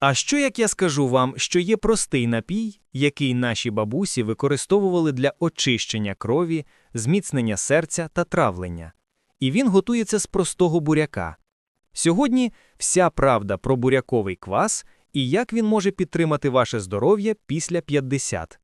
А що як я скажу вам, що є простий напій, який наші бабусі використовували для очищення крові, зміцнення серця та травлення? І він готується з простого буряка. Сьогодні вся правда про буряковий квас і як він може підтримати ваше здоров'я після 50.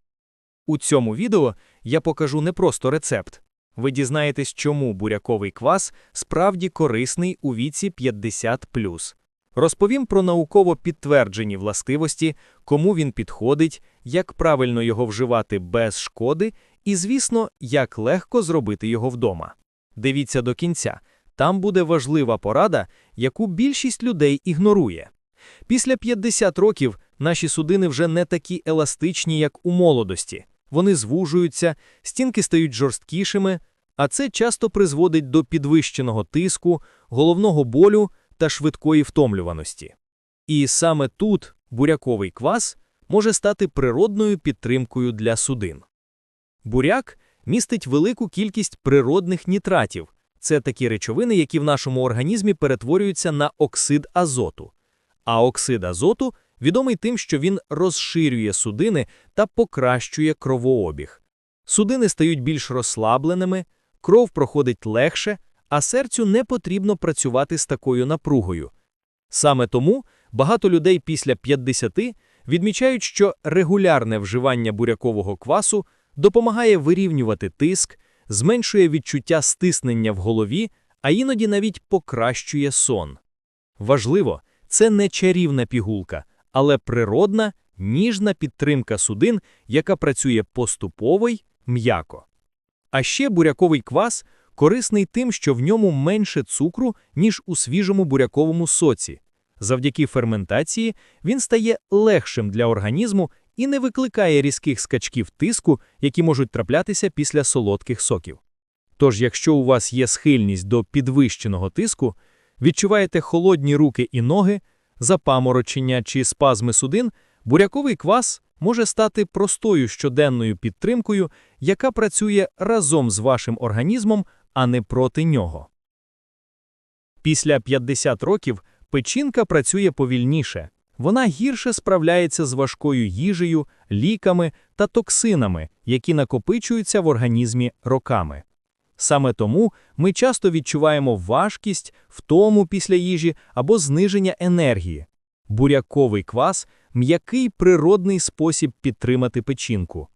У цьому відео я покажу не просто рецепт. Ви дізнаєтесь, чому буряковий квас справді корисний у віці 50+. Розповім про науково підтверджені властивості, кому він підходить, як правильно його вживати без шкоди, і, звісно, як легко зробити його вдома. Дивіться до кінця, там буде важлива порада, яку більшість людей ігнорує. Після 50 років наші судини вже не такі еластичні, як у молодості. Вони звужуються, стінки стають жорсткішими, а це часто призводить до підвищеного тиску, головного болю та швидкої втомлюваності. І саме тут буряковий квас може стати природною підтримкою для судин. Буряк містить велику кількість природних нітратів. Це такі речовини, які в нашому організмі перетворюються на оксид азоту. А оксид азоту відомий тим, що він розширює судини та покращує кровообіг. Судини стають більш розслабленими, кров проходить легше, а серцю не потрібно працювати з такою напругою. Саме тому багато людей після 50 відмічають, що регулярне вживання бурякового квасу допомагає вирівнювати тиск, зменшує відчуття стиснення в голові, а іноді навіть покращує сон. Важливо, це не чарівна пігулка, але природна, ніжна підтримка судин, яка працює поступово й м'яко. А ще буряковий квас корисний тим, що в ньому менше цукру, ніж у свіжому буряковому соці. Завдяки ферментації він стає легшим для організму і не викликає різких скачків тиску, які можуть траплятися після солодких соків. Тож, якщо у вас є схильність до підвищеного тиску, відчуваєте холодні руки і ноги, запаморочення чи спазми судин, буряковий квас може стати простою щоденною підтримкою, яка працює разом з вашим організмом, а не проти нього. Після 50 років печінка працює повільніше. Вона гірше справляється з важкою їжею, ліками та токсинами, які накопичуються в організмі роками. Саме тому ми часто відчуваємо важкість, втому після їжі або зниження енергії. Буряковий квас м'який природний спосіб підтримати печінку.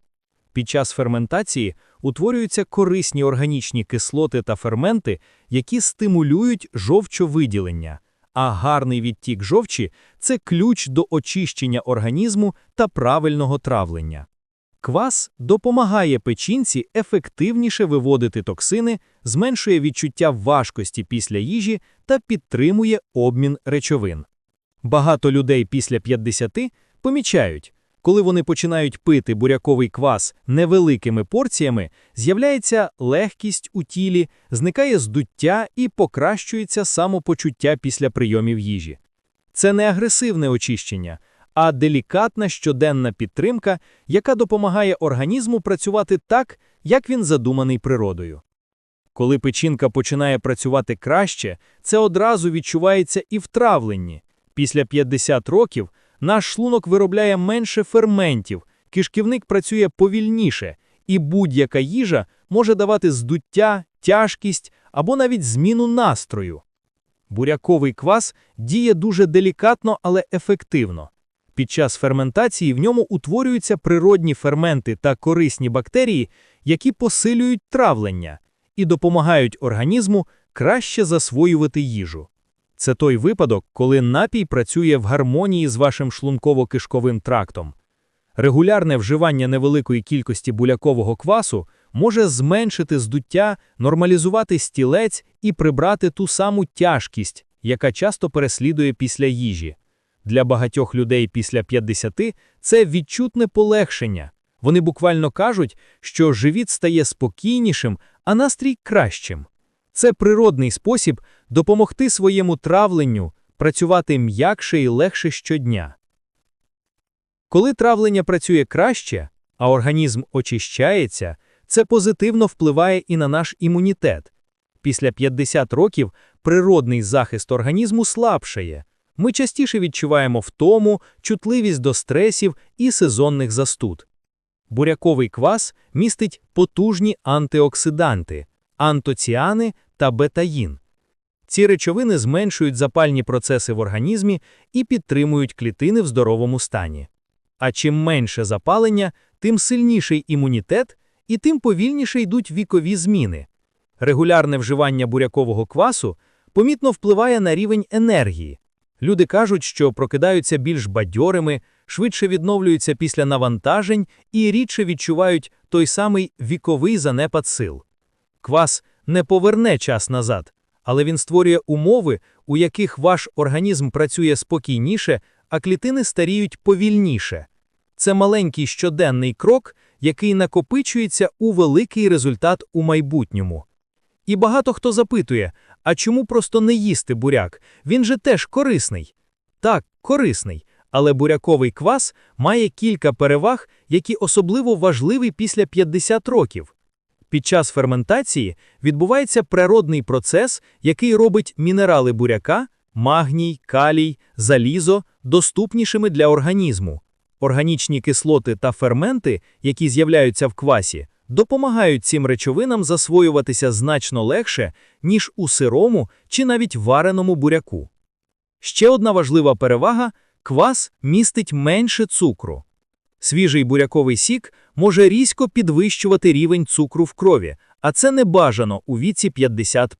Під час ферментації утворюються корисні органічні кислоти та ферменти, які стимулюють жовчовиділення, а гарний відтік жовчі це ключ до очищення організму та правильного травлення. Квас допомагає печінці ефективніше виводити токсини, зменшує відчуття важкості після їжі та підтримує обмін речовин. Багато людей після 50 помічають, коли вони починають пити буряковий квас невеликими порціями, з'являється легкість у тілі, зникає здуття і покращується самопочуття після прийомів їжі. Це не агресивне очищення, а делікатна щоденна підтримка, яка допомагає організму працювати так, як він задуманий природою. Коли печінка починає працювати краще, це одразу відчувається і в травленні. Після 50 років наш шлунок виробляє менше ферментів, кишківник працює повільніше, і будь-яка їжа може давати здуття, тяжкість або навіть зміну настрою. Буряковий квас діє дуже делікатно, але ефективно. Під час ферментації в ньому утворюються природні ферменти та корисні бактерії, які посилюють травлення і допомагають організму краще засвоювати їжу. Це той випадок, коли напій працює в гармонії з вашим шлунково-кишковим трактом. Регулярне вживання невеликої кількості булякового квасу може зменшити здуття, нормалізувати стілець і прибрати ту саму тяжкість, яка часто переслідує після їжі. Для багатьох людей після 50 це відчутне полегшення. Вони буквально кажуть, що живіт стає спокійнішим, а настрій кращим. Це природний спосіб допомогти своєму травленню працювати м'якше і легше щодня. Коли травлення працює краще, а організм очищається, це позитивно впливає і на наш імунітет. Після 50 років природний захист організму слабшає, ми частіше відчуваємо втому, чутливість до стресів і сезонних застуд. Буряковий квас містить потужні антиоксиданти, антоціани та бетаїн. Ці речовини зменшують запальні процеси в організмі і підтримують клітини в здоровому стані. А чим менше запалення, тим сильніший імунітет і тим повільніше йдуть вікові зміни. Регулярне вживання бурякового квасу помітно впливає на рівень енергії. Люди кажуть, що прокидаються більш бадьорими, швидше відновлюються після навантажень і рідше відчувають той самий віковий занепад сил. Квас не поверне час назад, але він створює умови, у яких ваш організм працює спокійніше, а клітини старіють повільніше. Це маленький щоденний крок, який накопичується у великий результат у майбутньому. І багато хто запитує, а чому просто не їсти буряк? Він же теж корисний. Так, корисний, але буряковий квас має кілька переваг, які особливо важливі після 50 років. Під час ферментації відбувається природний процес, який робить мінерали буряка, магній, калій, залізо доступнішими для організму. Органічні кислоти та ферменти, які з'являються в квасі, допомагають цим речовинам засвоюватися значно легше, ніж у сирому чи навіть вареному буряку. Ще одна важлива перевага квас містить менше цукру. Свіжий буряковий сік може різко підвищувати рівень цукру в крові, а це не бажано у віці 50.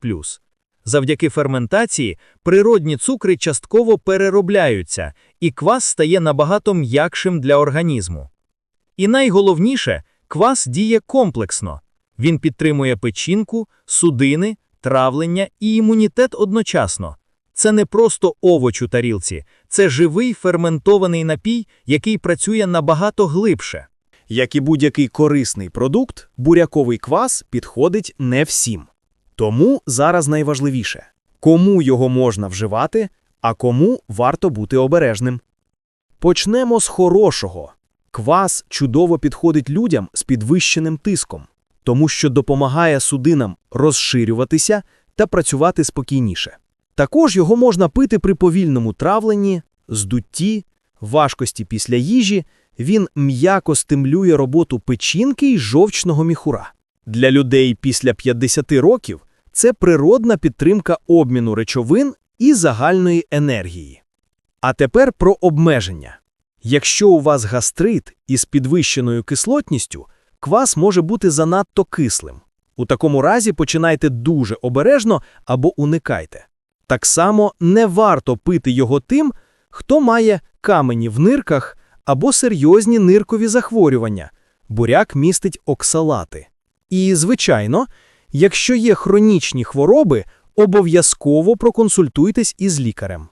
Завдяки ферментації природні цукри частково переробляються, і квас стає набагато м'якшим для організму. І найголовніше, квас діє комплексно. Він підтримує печінку, судини, травлення і імунітет одночасно. Це не просто овоч у тарілці, це живий ферментований напій, який працює набагато глибше. Як і будь-який корисний продукт, буряковий квас підходить не всім. Тому зараз найважливіше кому його можна вживати, а кому варто бути обережним. Почнемо з хорошого. Квас чудово підходить людям з підвищеним тиском, тому що допомагає судинам розширюватися та працювати спокійніше. Також його можна пити при повільному травленні, здутті, важкості після їжі, він м'яко стимулює роботу печінки й жовчного міхура. Для людей після 50 років це природна підтримка обміну речовин і загальної енергії. А тепер про обмеження. Якщо у вас гастрит із підвищеною кислотністю, квас може бути занадто кислим. У такому разі починайте дуже обережно або уникайте. Так само не варто пити його тим, хто має камені в нирках або серйозні ниркові захворювання, буряк містить оксалати. І, звичайно, якщо є хронічні хвороби, обов'язково проконсультуйтесь із лікарем.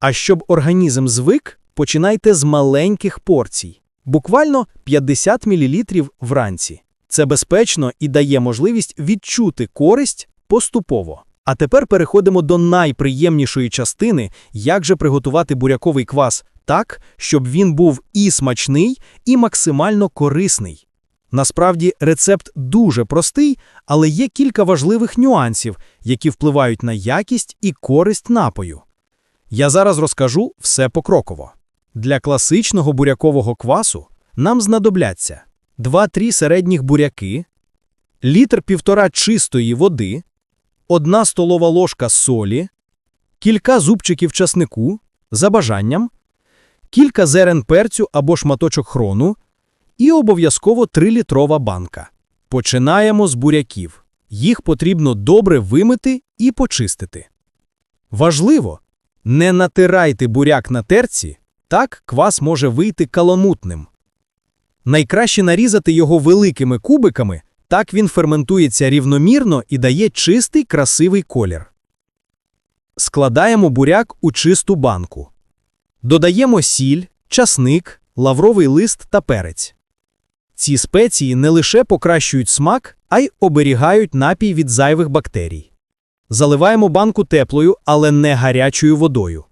А щоб організм звик, починайте з маленьких порцій, буквально 50 мл вранці. Це безпечно і дає можливість відчути користь поступово. А тепер переходимо до найприємнішої частини, як же приготувати буряковий квас так, щоб він був і смачний, і максимально корисний. Насправді рецепт дуже простий, але є кілька важливих нюансів, які впливають на якість і користь напою. Я зараз розкажу все покроково. Для класичного бурякового квасу нам знадобляться 2-3 середніх буряки, літр півтора чистої води, одна столова ложка солі, кілька зубчиків часнику за бажанням, кілька зерен перцю або шматочок хрону і обов'язково 3-літрова банка. Починаємо з буряків. Їх потрібно добре вимити і почистити. Важливо, не натирайте буряк на терці, так квас може вийти каламутним. Найкраще нарізати його великими кубиками, так він ферментується рівномірно і дає чистий красивий колір. Складаємо буряк у чисту банку. Додаємо сіль, часник, лавровий лист та перець. Ці спеції не лише покращують смак, а й оберігають напій від зайвих бактерій. Заливаємо банку теплою, але не гарячою водою.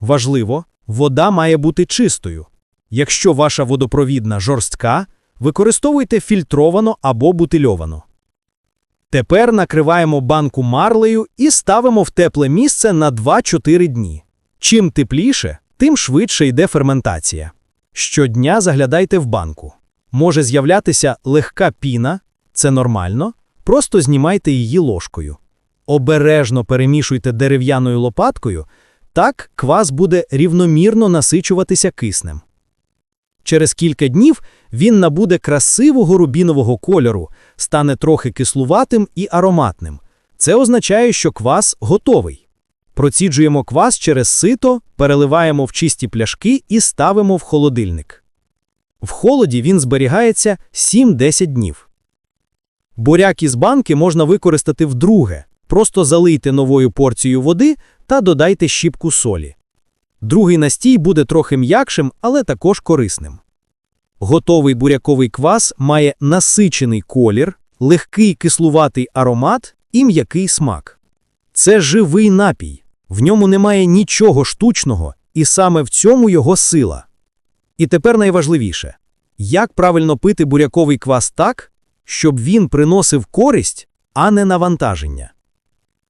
Важливо, вода має бути чистою. Якщо ваша водопровідна жорстка, використовуйте фільтровано або бутильовано. Тепер накриваємо банку марлею і ставимо в тепле місце на 2-4 дні. Чим тепліше, тим швидше йде ферментація. Щодня заглядайте в банку. Може з'являтися легка піна, це нормально, просто знімайте її ложкою. Обережно перемішуйте дерев'яною лопаткою, так квас буде рівномірно насичуватися киснем. Через кілька днів він набуде красивого рубінового кольору, стане трохи кислуватим і ароматним. Це означає, що квас готовий. Проціджуємо квас через сито, переливаємо в чисті пляшки і ставимо в холодильник. В холоді він зберігається 7-10 днів. Буряк із банки можна використати вдруге. Просто залийте новою порцією води та додайте щіпку солі. Другий настій буде трохи м'якшим, але також корисним. Готовий буряковий квас має насичений колір, легкий кислуватий аромат і м'який смак. Це живий напій, в ньому немає нічого штучного, і саме в цьому його сила. І тепер найважливіше як правильно пити буряковий квас так, щоб він приносив користь, а не навантаження.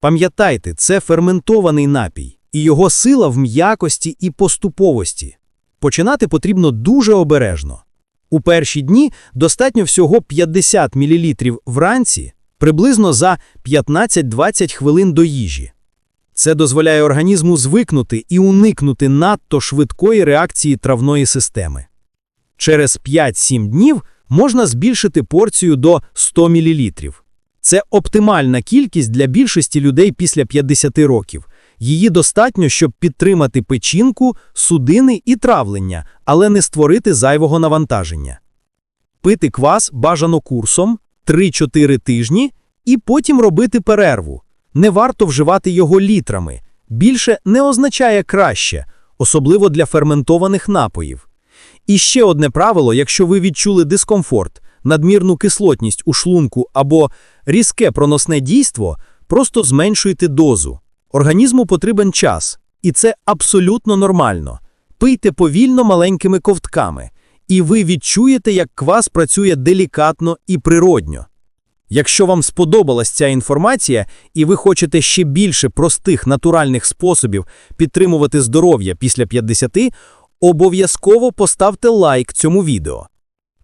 Пам'ятайте, це ферментований напій, і його сила в м'якості і поступовості. Починати потрібно дуже обережно. У перші дні достатньо всього 50 мл вранці, приблизно за 15-20 хвилин до їжі. Це дозволяє організму звикнути і уникнути надто швидкої реакції травної системи. Через 5-7 днів можна збільшити порцію до 100 мл. Це оптимальна кількість для більшості людей після 50 років. Її достатньо, щоб підтримати печінку, судини і травлення, але не створити зайвого навантаження. Пити квас бажано курсом 3-4 тижні і потім робити перерву. Не варто вживати його літрами. Більше не означає краще, особливо для ферментованих напоїв. І ще одне правило, якщо ви відчули дискомфорт, надмірну кислотність у шлунку або різке проносне дійство, просто зменшуйте дозу. Організму потрібен час, і це абсолютно нормально. Пийте повільно маленькими ковтками, і ви відчуєте, як квас працює делікатно і природньо. Якщо вам сподобалась ця інформація і ви хочете ще більше простих натуральних способів підтримувати здоров'я після 50, обов'язково поставте лайк цьому відео.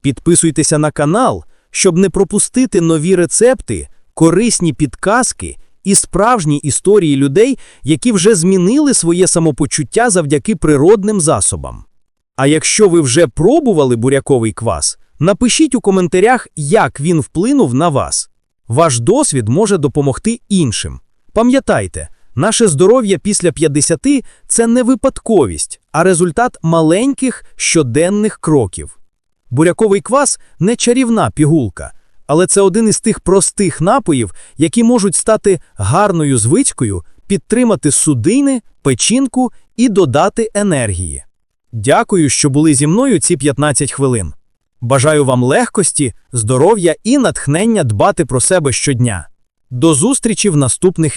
Підписуйтеся на канал, щоб не пропустити нові рецепти, корисні підказки і справжні історії людей, які вже змінили своє самопочуття завдяки природним засобам. А якщо ви вже пробували буряковий квас, напишіть у коментарях, як він вплинув на вас. Ваш досвід може допомогти іншим. Пам'ятайте, наше здоров'я після 50 – це не випадковість, а результат маленьких щоденних кроків. Буряковий квас не чарівна пігулка, але це один із тих простих напоїв, які можуть стати гарною звичкою, підтримати судини, печінку і додати енергії. Дякую, що були зі мною ці 15 хвилин. Бажаю вам легкості, здоров'я і натхнення дбати про себе щодня. До зустрічі в наступних